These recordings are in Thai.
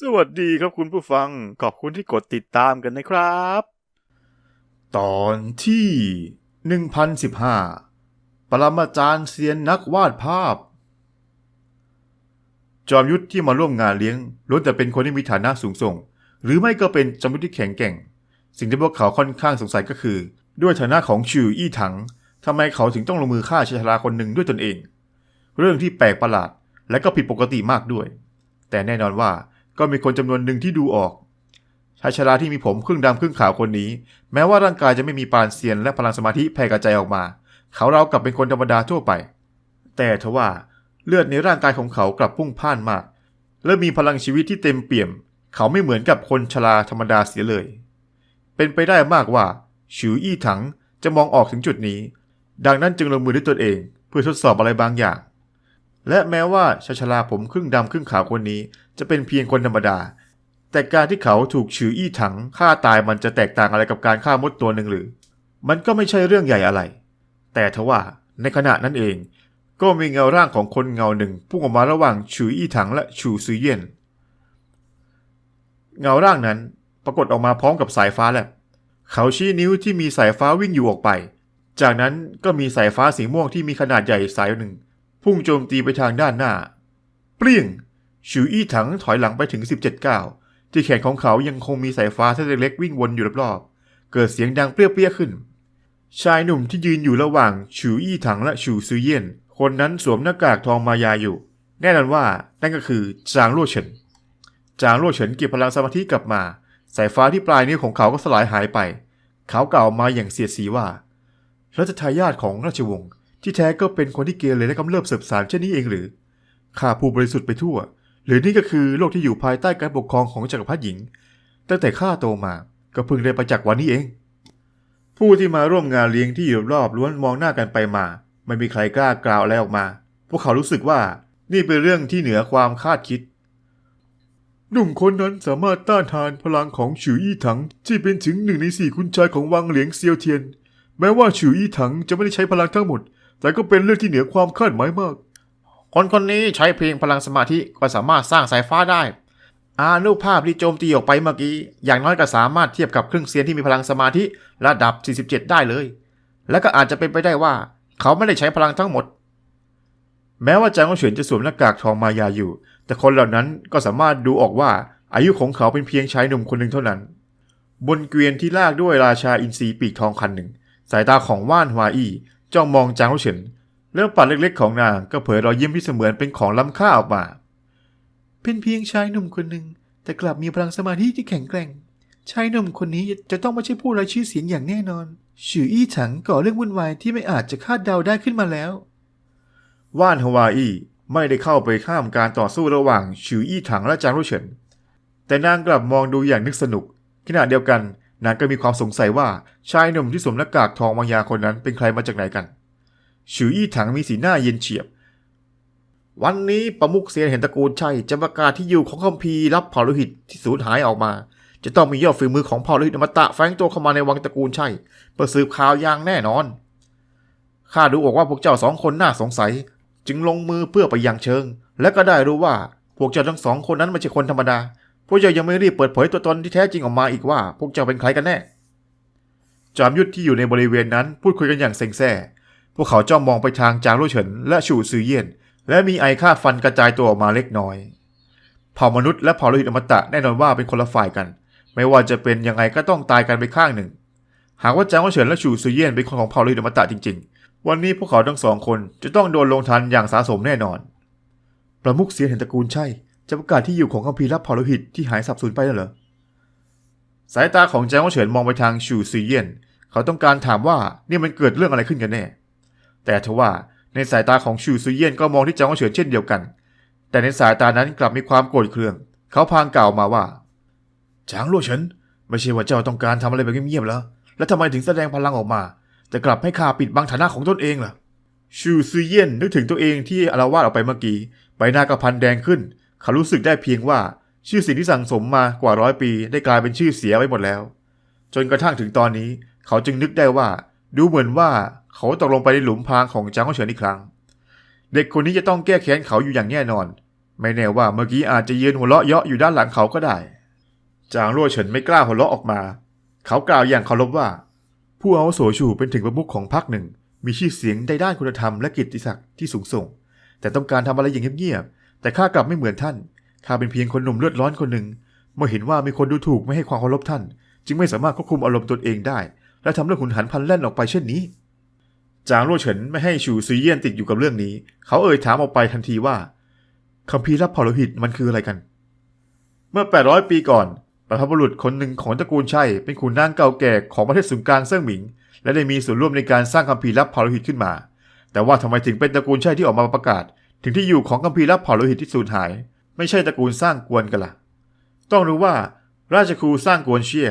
สวัสดีครับคุณผู้ฟัง ขอบคุณที่กดติดตามกันนะครับ ตอนที่ 1015 ปรมาจารย์เซียนนักวาดภาพ จอมยุทธที่มาร่วมงานเลี้ยงล้วนแต่เป็นคนที่มีฐานะสูงส่ง หรือไม่ก็เป็นจอมยุทธที่แข็งแกร่ง สิ่งที่พวกเขาค่อนข้างสงสัยก็คือ ด้วยฐานะของชิวอี้ถังทำไมเขาถึงต้องลงมือฆ่าชายชราคนหนึ่งด้วยตนเอง เรื่องที่แปลกประหลาดและก็ผิดปกติมากด้วย แต่แน่นอนว่า ก็มีคนจำนวนหนึ่งที่ดูออกชายชราที่มีผมครึ่งดำครึ่งขาวคนนี้ แม้ว่าร่างกายจะไม่มีปานเซียนและพลังสมาธิแผ่กระจายออกมา เขาเรากลับเป็นคนธรรมดาทั่วไป แต่ทว่าเลือดในร่างกายของเขากลับพุ่งพ่านมาก และมีพลังชีวิตที่เต็มเปี่ยม เขาไม่เหมือนกับคนชราธรรมดาเสียเลย เป็นไปได้มากว่าฉิวอี้ถังจะมองออกถึงจุดนี้ ดังนั้นจึงลงมือด้วยตนเอง เพื่อทดสอบอะไรบางอย่าง และแม้ว่าชายชราผมครึ่งดำครึ่งขาวคนนี้ จะเป็นเพียงคนธรรมดา แต่การที่เขาถูกฉืออี้ถังฆ่าตายมันจะแตกต่างอะไรกับการฆ่ามดตัวหนึ่งหรือ มันก็ไม่ใช่เรื่องใหญ่อะไร แต่ทว่าในขณะนั้นเอง ก็มีเงาร่างของคนเงาหนึ่งพุ่งออกมาระหว่างฉืออี้ถังและฉูซือเยี่ยนเงาร่างนั้นปรากฏออกมาพร้อมกับสายฟ้าแลบเขาชี้นิ้วที่มีสายฟ้าวิ่งอยู่ออกไป จากนั้นก็มีสายฟ้าสีม่วงที่มีขนาดใหญ่สายหนึ่ง พุ่งโจมตีไปทางด้านหน้า เปรี้ยง ฉิวอี้ถังถอยหลังไปถึง 17ก้าวที่แขนของเขายังคงมีสายฟ้าเส้นเล็กๆวิ่งวนอยู่รอบๆ เกิดเสียงดังเปรี้ยๆขึ้น ชายหนุ่มที่ยืนอยู่ระหว่างฉิวอี้ถังและฉิวซือเยี่ยน คนนั้นสวมหน้ากากทองมายาอยู่ แน่นอนว่านั่นก็คือจางลั่วเฉิน จางลั่วเฉินเก็บพลังสมาธิกลับมา สายฟ้าที่ปลายนิ้วของเขาก็สลายหายไป เขากล่าวมาอย่างเสียดสีว่ารัชทายาทของราชวงศ์ที่แท้ก็เป็นคนที่เกเรและกำเริบเสบสารเช่นนี้เองหรือข้าผู้บริสุทธิ์ไปทั่ว หรือนี่ก็คือโลกที่อยู่ภายใต้การปกครองของจักรพรรดิหญิง ตั้งแต่ข้าโตมาก็เพิ่งได้ประจักษ์วันนี้เอง ผู้ที่มาร่วมงานเลี้ยงที่อยู่รอบล้วนมองหน้ากันไปมา ไม่มีใครกล้ากล่าวอะไรออกมา พวกเขารู้สึกว่านี่เป็นเรื่องที่เหนือความคาดคิด หนุ่มคนนั้นสามารถต้านทานพลังของฉืออี้ถังที่เป็นถึงหนึ่งในสี่คุณชายของวังเหลียงเซียวเทียน แม้ว่าฉืออี้ถังจะไม่ได้ใช้พลังทั้งหมด แต่ก็เป็นเรื่องที่เหนือความคาดหมายมาก คนคนนี้ใช้เพียงพลังสมาธิก็สามารถสร้างสายฟ้าได้ อานุภาพที่โจมตีออกไปเมื่อกี้ อย่างน้อยก็สามารถเทียบกับเครื่องเสียงที่มีพลังสมาธิระดับ 47 ได้เลย และก็อาจจะเป็นไปได้ว่า เขาไม่ได้ใช้พลังทั้งหมด แม้ว่าจางเฉินจะสวมหน้ากากทองมายาอยู่ แต่คนเหล่านั้นก็สามารถดูออกว่าอายุของเขาเป็นเพียงชายหนุ่มคนหนึ่งเท่านั้น บนเกวียนที่ลากด้วยราชาอินทรีปีกทองคันหนึ่ง สายตาของว่านฮวาอี้จ้องมองจางเฉิน เรื่องปัดเล็กๆของนางก็เผยรอยยิ้มที่เสมือนเป็นของล้ำค่าออกมา เป็นเพียงชายหนุ่มคนหนึ่งแต่กลับมีพลังสมาธิที่แข็งแกร่ง ชายหนุ่มคนนี้จะต้องไม่ใช่ผู้ไร้ชื่อเสียงอย่างแน่นอน ชื่ออี้ถังก่อเรื่องวุ่นวายที่ไม่อาจจะคาดเดาได้ขึ้นมาแล้ว ว่านฮวาอี้ไม่ได้เข้าไปข้ามการต่อสู้ระหว่างชื่ออี้ถังและจางรุ่เฉิน แต่นางกลับมองดูอย่างนึกสนุก ขณะเดียวกันนางก็มีความสงสัยว่าชายหนุ่มที่สวมหน้ากากทองมายาคนนั้นเป็นใครมาจากไหนกัน ฉืออี้ถังมีสีหน้าเย็นเฉียบ วันนี้ประมุขเซียนเห็นตระกูลชัยจะประกาศที่อยู่ของคัมภีร์รับเผ่าโลหิตที่สูญหายออกมา จะต้องมียอดฝีมือของเผ่าโลหิตอมตะแฝงตัวเข้ามาในวังตระกูลชัยเพื่อสืบข่าวอย่างแน่นอนข้าดูออกว่าพวกเจ้าสองคนน่าสงสัย จึงลงมือเพื่อไปยังเชิง และก็ได้รู้ว่าพวกเจ้าทั้งสองคนนั้นไม่ใช่คนธรรมดา พวกเจ้ายังไม่รีบเปิดเผยตัวตนที่แท้จริงออกมาอีกว่า พวกเจ้าเป็นใครกันแน่จอมยุทธที่อยู่ในบริเวณนั้นพูดคุยกันอย่างเซ็งแซ่ พวกเขาจ้องมองไปทางจางลู่เฉินและชูซือเยี่ยน และมีไอค่าฟันกระจายตัวออกมาเล็กน้อย เผ่ามนุษย์และเผ่าโลหิตอมตะแน่นอนว่าเป็นคนละฝ่ายกัน ไม่ว่าจะเป็นยังไงก็ต้องตายกันไปข้างหนึ่ง หากว่าจางลู่เฉินและชูซือเยี่ยนเป็นคนของเผ่าโลหิตอมตะจริง ๆ วันนี้พวกเขาทั้งสองคนจะต้องโดนลงทันอย่างสาสมแน่นอน ประมุขเสียเห็นตระกูลใช่ จะประกาศที่อยู่ของคัมภีร์รับเผ่าโลหิตที่หายสับสูญไปแล้วเหรอ สายตาของจ้งเฉินมองไปทางชูซือเยี่ยน เขาต้องการถามว่านี่มันเกิดเรื่องอะไรขึ้นกันแน่ แต่ทว่าในสายตาของชูซือเยี่ยนก็มองที่จ้งเฉินเช่นเดียวกัน แต่ในสายตานั้นกลับมีความโกรธเคือง เขาพางกล่าวมาว่าจางลั่เฉินไม่ใช่ว่าเจ้าต้องการทำอะไรแบบเงียบๆแล้ว แล้วทำไมถึงแสดงพลังออกมาแต่กลับให้ข้าปิดบังฐานะของตนเองล่ะชูซือเยี่ยนนึกถึงตัวเองที่อาละวาดออกไปเมื่อกี้ใบหน้าก็พันแดงขึ้น เขารู้สึกได้เพียงว่าชื่อสิ่งที่สั่งสมมากว่าร้อยปี ได้กลายเป็นชื่อเสียไปหมดแล้ว จนกระทั่งถึงตอนนี้ เขาจึงนึกได้ว่า ดูเหมือนว่าเขาตกลงไปในหลุมพรางของจางเฉินอีกครั้ง เด็กคนนี้จะต้องแก้แค้นเขาอยู่อย่างแน่นอน ไม่แน่ว่าเมื่อกี้อาจจะยืนหัวเราะเยาะอยู่ด้านหลังเขาก็ได้ จางรั่วเฉินไม่กล้าหัวเราะออกมา เขากล่าวอย่างเคารพว่า ผู้อาวุโสชูเป็นถึงประมุขของพรรคหนึ่ง มีชื่อเสียงในด้านคุณธรรมและกิตติศักดิ์ที่สูงส่ง แต่ต้องการทำอะไรอย่างเงียบๆแต่ข้ากลับไม่เหมือนท่านข้าเป็นเพียงคนหนุ่มเลือดร้อนคนหนึ่ง เมื่อเห็นว่ามีคนดูถูกไม่ให้ความเคารพท่าน จึงไม่สามารถควบคุมอารมณ์ตนเองได้ และทำเรื่องหุนหันพันแล่นออกไปเช่นนี้ จางรั่เฉินไม่ให้ชูซือเยี่ยนติดอยู่กับเรื่องนี้ เขาเอ่ยถามออกไปทันทีว่าคัมภีร์รับเผ่าโลหิตมันคืออะไรกัน เมื่อ 800 ปีก่อนบรรพบุรุษคนหนึ่งของตระกูลชัยเป็นขุนนางเก่าแก่ของประเทศศูนย์กลางเซิ่งหมิง และได้มีส่วนร่วมในการสร้างคัมภีร์ลับเผ่าโลหิตขึ้นมา แต่ว่าทำไมถึงเป็นตระกูลชัยที่ออกมาประกาศ ถึงที่อยู่ของคัมภีร์ลับเผ่าโลหิตที่สูญหาย ไม่ใช่ตระกูลสร้างกวนกันล่ะ ต้องรู้ว่าราชครูสร้างกวนเชี่ย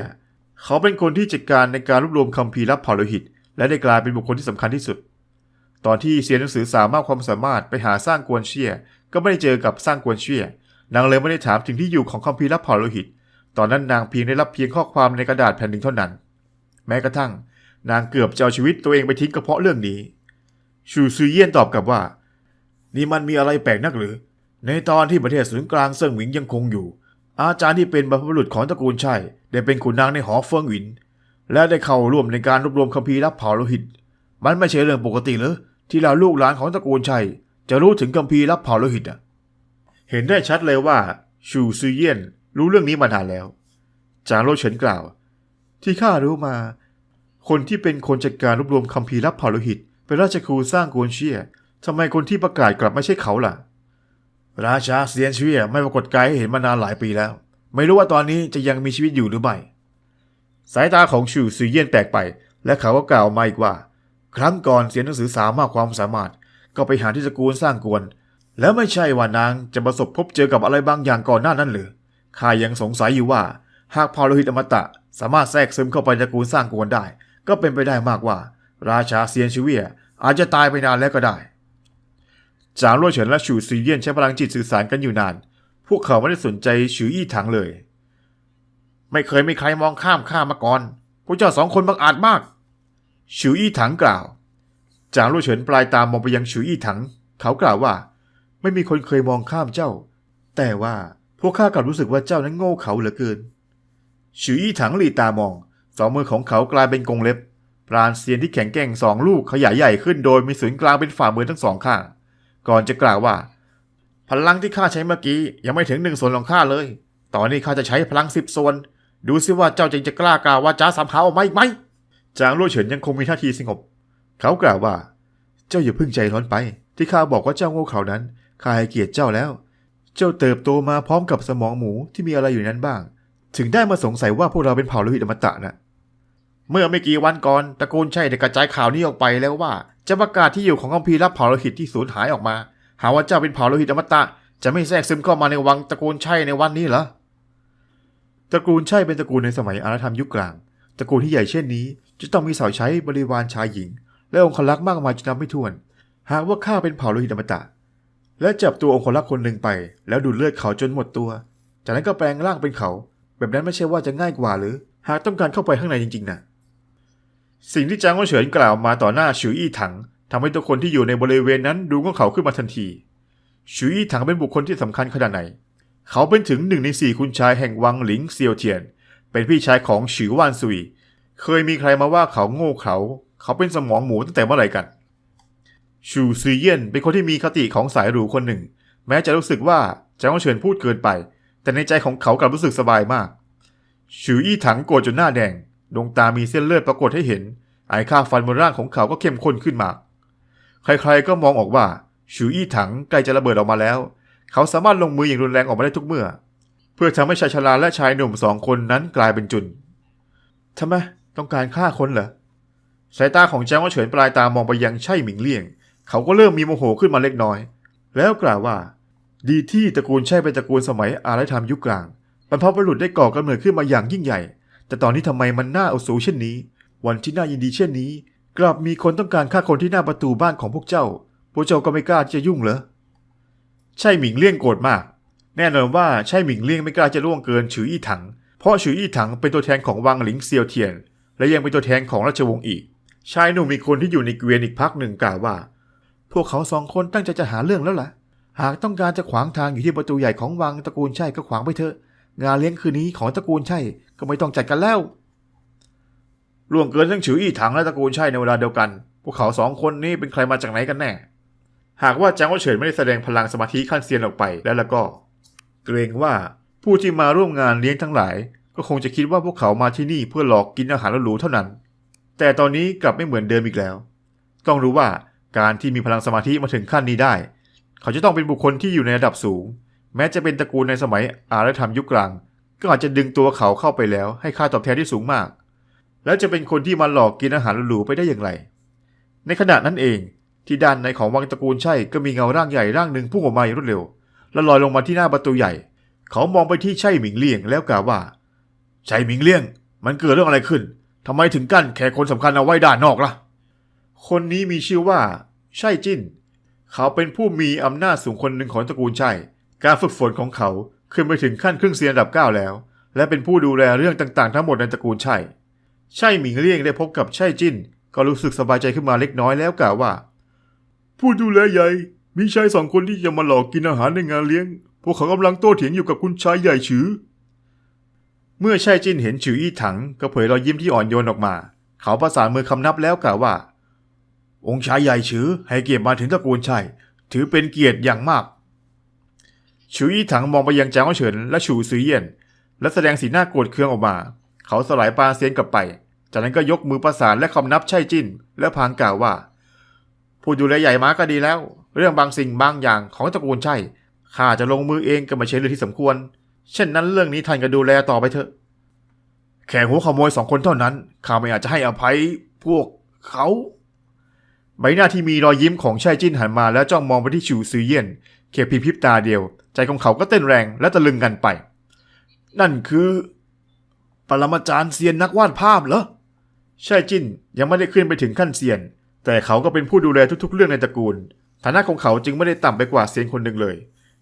เขาเป็นคนที่จัดการในการรวบรวมคัมภีร์ลับเผ่าโลหิต และได้กลายเป็นบุคคลที่สำคัญที่สุด ตอนที่เซียนหนังสือสามารถความสามารถไปหาสร้างกวนเชียก็ไม่ได้เจอกับสร้างกวนเชียนางเลยไม่ได้ถามถึงที่อยู่ของคัมภีร์ลับเผ่าโลหิต ตอนนั้นนางเพียงได้รับเพียงข้อความในกระดาษแผ่นหนึ่งเท่านั้น แม้กระทั่ง นางเกือบจะเอาชีวิตตัวเองไปทิ้งก็เพาะเรื่องนี้ ชูซือเยี่ยนตอบกลับว่า นี่มันมีอะไรแปลกนักหรือ ในตอนที่ประเทศศูนย์กลางเซิงหวิงยังคงอยู่ อาจารย์ที่เป็นบรรพบุรุษของตระกูลชัยได้เป็นขุนนางในหอเฟิงหวิน และได้เข้าร่วมในการรวบรวมคัมภีร์ลับเผาโลหิต มันไม่ใช่เรื่องปกติเหรอที่เราลูกหลานของตระกูลชัย จะรู้ถึงคัมภีร์ลับเผาโลหิตอะ เห็นได้ชัดเลยว่าชูซือเยี่ยนรู้เรื่องนี้มานานแล้ว จางโลเฉินกล่าว ที่ข้ารู้มา คนที่เป็นคนจัดการรวบรวมคัมภีร์ลับเผาโลหิตเป็นราชครูสร้างกวนเชียทำไมคนที่ประกาศกลับไม่ใช่เขาล่ะ ราชาเซียนเชียไม่ปรากฏกายให้เห็นมานานหลายปีแล้ว ไม่รู้ว่าตอนนี้จะยังมีชีวิตอยู่หรือไม่ สายตาของชูซือเยี่ยนแปลกไป และเขาก็กล่าวมาอีกว่า ครั้งก่อนเสียนหนังสือสามากความสามารถ ก็ไปหาที่ตระกูลสร้างกวน แล้วไม่ใช่ว่านางจะประสบพบเจอกับอะไรบางอย่างก่อนหน้านั้นหรือข้ายังสงสัยอยู่ว่า หากเผ่าโลหิตอมตะ สามารถแทรกซึมเข้าไปตระกูลสร้างกวนได้ ก็เป็นไปได้มากว่า ราชาเซียนชิเวียอาจจะตายไปนานแล้วก็ได้ จางรั่วเฉินและฉูซีเยี่ยนใช้พลังจิตสื่อสารกันอยู่นาน พวกเขาไม่ได้สนใจฉืออี้ถังเลย ไม่เคยมีใครมองข้ามข้ามาก่อน พวกเจ้าสองคนบังอาจมากฉืออี้ถังกล่าว จางรั่วเฉินปลายตามมองไปยังฉืออี้ถัง เขากล่าวว่า ไม่มีคนเคยมองข้ามเจ้า แต่ว่าพวกข้ากลับรู้สึกว่าเจ้านั้นโง่เขาเหลือเกินฉืออี้ถังหลีตามอง สองมือของเขากลายเป็นกรงเล็บปราณเซียนที่แข็งแกร่งสองลูกขยายใหญ่ขึ้นโดยมีศูนย์กลางเป็นฝ่ามือทั้งสองข้าง ก่อนจะกล่าวว่า พลังที่ข้าใช้เมื่อกี้ยังไม่ถึงหนึ่งส่วนของข้าเลย ตอนนี้ข้าจะใช้พลังสิบส่วน ดูซิว่าเจ้าจริงจะกล้ากล่าวว่าจ้าสามหาออกมาอีกไหม จางรั่เฉินยังคงมีท่าทีสงบ เขากล่าวว่า เจ้าอย่าพิ่งใจร้อนไป ที่ข้าบอกว่าเจ้าโง่เขานั้นข้าให้เกียรติเจ้าแล้ว เจ้าเติบโตมาพร้อมกับสมองหมูที่มีอะไรอยู่นนั้นบ้าง ถึงได้มาสงสัยว่าพวกเราเป็นเผ่าโลหิตอมตะนะ เมื่อไม่กี่วันก่อนตระกูลชัยได้กระจายข่าวนี้ออกไปแล้วว่า จะประกาศที่อยู่ของคัมภีร์ลับเผ่าโลหิตที่สูญหายออกมา หาว่าเจ้าเป็นเผ่าโลหิตอมตะ จะไม่แทรกซึมเข้ามาในวังตระกูลชัยในวันนี้เหรอตระกูลชัยเป็นตระกูลในสมัยอารยธรรมยุคกลางตระกูลที่ใหญ่เช่นนี้ จะต้องมีสาวใช้บริวารชายหญิง และองครักษ์มากมายจนนับไม่ถ้วน หากว่าข้าเป็นเผ่าโลหิตอมตะ และจับตัวองครักษ์คนหนึ่งไป แล้วดูดเลือดเขาจนหมดตัว จากนั้นก็แปลงร่างเป็นเขา แบบนั้นไม่ใช่ว่าจะง่ายกว่าหรือ หากต้องการเข้าไปข้างในจริงๆนะ สิ่งที่จางว่าเฉินกล่าวมาต่อหน้าฉิวอี้ถังทำให้ทุกคนที่อยู่ในบริเวณนั้นดูง่วงเขาขึ้นมาทันทีฉิวอี้ถังเป็นบุคคลที่สำคัญขนาดไหน เขาเป็นถึงหนึ่งในสี่คุณชายแห่งวังหลิงเซียวเทียน เป็นพี่ชายของฉิววานซุย เคยมีใครมาว่าเขาโง่เขา เขาเป็นสมองหมูตั้งแต่เมื่อไหร่กันชูซือเย่นเป็นคนที่มีคติของสายหรูคนหนึ่ง แม้จะรู้สึกว่าจางว่าเฉินพูดเกินไป แต่ในใจของเขากลับรู้สึกสบายมากฉืออี้ถังโกรธจนหน้าแดง ดวงตามีเส้นเลือดปรากฏให้เห็น ไอ้ค่าฟันบนร่างของเขาก็เข้มข้นขึ้นมา ใครๆก็มองออกว่าฉืออี้ถังใกล้จะระเบิดออกมาแล้ว เขาสามารถลงมืออย่างรุนแรงออกมาได้ทุกเมื่อ เพื่อทำให้ชายชราและชายหนุ่มสองคนนั้นกลายเป็นจุนทำไมต้องการฆ่าคนเหรอสายตาของแจ้งว่าเฉินปลายตามองไปยังไช่หมิงเลี่ยง เขาก็เริ่มมีโมโหขึ้นมาเล็กน้อย แล้วกล่าวว่า ดีที่ตระกูลใช่เป็นตระกูลสมัยอารยธรรมยุคกลางบรรพบุรุษได้ก่อกำเนิดขึ้นมาอย่างยิ่งใหญ่ แต่ตอนนี้ทำไมมันน่าเอาสูเช่นนี้ วันที่น่ายินดีเช่นนี้ กลับมีคนต้องการฆ่าคนที่หน้าประตูบ้านของพวกเจ้า พวกเจ้าก็ไม่กล้าจะยุ่งเหรอใช่หมิงเลี่ยงโกรธมาก แน่นอนว่าใช่หมิงเลี่ยงไม่กล้าจะล่วงเกินฉืออี้ถัง เพราะฉืออี้ถังเป็นตัวแทนของวังหลิงเซียวเทียน และยังเป็นตัวแทนของราชวงศ์อีก ชายหนุ่มอีคนที่อยู่ในเกวียนอีกพักหนึ่งกล่าวว่า พวกเขาสองคนตั้งใจจะหาเรื่องแล้วล่ะ หากต้องการจะขวางทางอยู่ที่ประตูใหญ่ของวังตระกูลใช่ก็ขวางไปเถอะ งานเลี้ยงคืนนี้ของตระกูลใช่ ก็ไม่ต้องจัดกันแล้วล่วงเกินทั้งฉืออี้ถังและตระกูลใช่ในเวลาเดียวกัน พวกเขาสองคนนี้เป็นใครมาจากไหนกันแน่ หากว่าจางว่าเฉินไม่ได้แสดงพลังสมาธิขั้นเซียนออกไปแล้วแล้วก็ เกรงว่าผู้ที่มาร่วมงานเลี้ยงทั้งหลาย ก็คงจะคิดว่าพวกเขามาที่นี่เพื่อหลอกกินอาหารหรูเท่านั้น แต่ตอนนี้กลับไม่เหมือนเดิมอีกแล้ว ต้องรู้ว่าการที่มีพลังสมาธิมาถึงขั้นนี้ได้ เขาจะต้องเป็นบุคคลที่อยู่ในระดับสูง แม้จะเป็นตระกูลในสมัยอารยธรรมยุคกลาง ก็อาจจะดึงตัวเขาเข้าไปแล้ว ให้ค่าตอบแทนที่สูงมาก แล้วจะเป็นคนที่มาหลอกกินอาหารหรูไปได้อย่างไร ในขณะนั้นเองที่ด้านในของวังตระกูลใช่ก็มีเงาร่างใหญ่ร่างหนึ่งพุ่งออกมาอย่างรวดเร็ว แล้วลอยลงมาที่หน้าประตูใหญ่ เขามองไปที่ใช่หมิงเลี่ยงแล้วกล่าวว่าใช่หมิงเลี่ยง มันเกิดเรื่องอะไรขึ้นทำไมถึงกั้นแขกคนสำคัญเอาไว้ด้านนอกล่ะ คนนี้มีชื่อว่าใช่จิ้น เขาเป็นผู้มีอำนาจสูงคนหนึ่งของตระกูลใช่ การฝึกฝนของเขาขึ้นไปถึงขั้นครึ่งเซียนระดับ 9 แล้ว และเป็นผู้ดูแลเรื่องต่างๆ ทั้งหมดในตระกูลใช่ใช่หมิงเลี่ยงได้พบกับใช่จิ้น ก็รู้สึกสบายใจขึ้นมาเล็กน้อยแล้วกล่าวว่า ผู้ดูแลใหญ่มีชายสองคนที่จะมาหลอกกินอาหารในงานเลี้ยง พวกเขากำลังโต้เถียงอยู่กับคุณชายใหญ่ฉือ เมื่อใช่จิ้นเห็นฉืออี้ถัง ก็เผยรอยยิ้มที่อ่อนโยนออกมา เขาประสานมือคำนับแล้วกล่าวว่า องค์ชายใหญ่ฉือให้เกียรติมาถึงตระกูลชัยถือเป็นเกียรติอย่างมาก ฉืออี้ถังมองไปยังจางเฉินและฉูซือเยี่ยน และแสดงสีหน้าโกรธเคืองออกมา เขาสลายปาเซียนกลับไป จากนั้นก็ยกมือประสานและคำนับใช่จิ้น และพางกล่าวว่า ผู้ดูแลใหญ่มาก็ดีแล้ว เรื่องบางสิ่งบางอย่างของตระกูลใช่ข้าจะลงมือเองก็ไม่ใช่เรื่องที่สมควร เช่นนั้นเรื่องนี้ท่านก็ดูแลต่อไปเถอะแค่หัวขโมยสองคนเท่านั้นข้าไม่อาจจะให้อภัยพวกเขาใบหน้าที่มีรอยยิ้มของชายจิ้นหันมาแล้วจ้องมองไปที่ชูซือเยี่ยน เพียงพริบตาเดียว ใจของเขาก็เต้นแรงและตะลึงกันไป นั่นคือ ปรมาจารย์เซียนนักวาดภาพเหรอชายจิ้นยังไม่ได้ขึ้นไปถึงขั้นเซียน แต่เขาก็เป็นผู้ดูแลทุกๆ เรื่องในตระกูล ฐานะของเขาจึงไม่ได้ต่ำไปกว่าเซียนคนหนึ่งเลย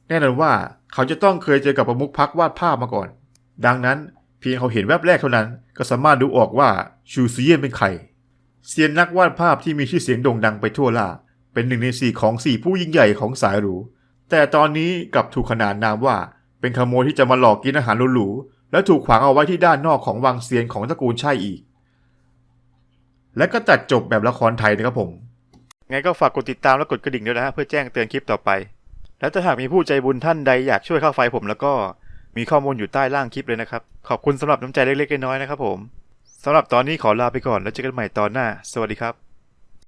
แน่นอนว่าเขาจะต้องเคยเจอกับประมุขพักวาดภาพมาก่อน ดังนั้นเพียงเขาเห็นแวบแรกเท่านั้น ก็สามารถดูออกว่าชูซือเยียนเป็นใครเซียนนักวาดภาพที่มีชื่อเสียงโด่งดังไปทั่วล่าเป็นหนึ่งในสี่ของสี่ผู้ยิ่งใหญ่ของสายหรู แต่ตอนนี้กลับถูกขนานนามว่า เป็นขโมยที่จะมาหลอกกินอาหารหรูๆและถูกขวางเอาไว้ที่ด้านนอกของวังเซียนของตระกูลใช่อีก และก็ตัดจบแบบละครไทยนะครับผม ไงก็ฝากกดติดตามและกดกระดิ่งด้วยนะฮะเพื่อแจ้งเตือนคลิปต่อไป และถ้าหากมีผู้ใจบุญท่านใดอยากช่วยค่าไฟผมแล้วก็มีข้อมูลอยู่ใต้ล่างคลิปเลยนะครับ ขอบคุณสำหรับน้ำใจเล็กๆน้อยๆนะครับผมสำหรับตอนนี้ขอลาไปก่อนแล้วเจอกันใหม่ตอนหน้า สวัสดีครับ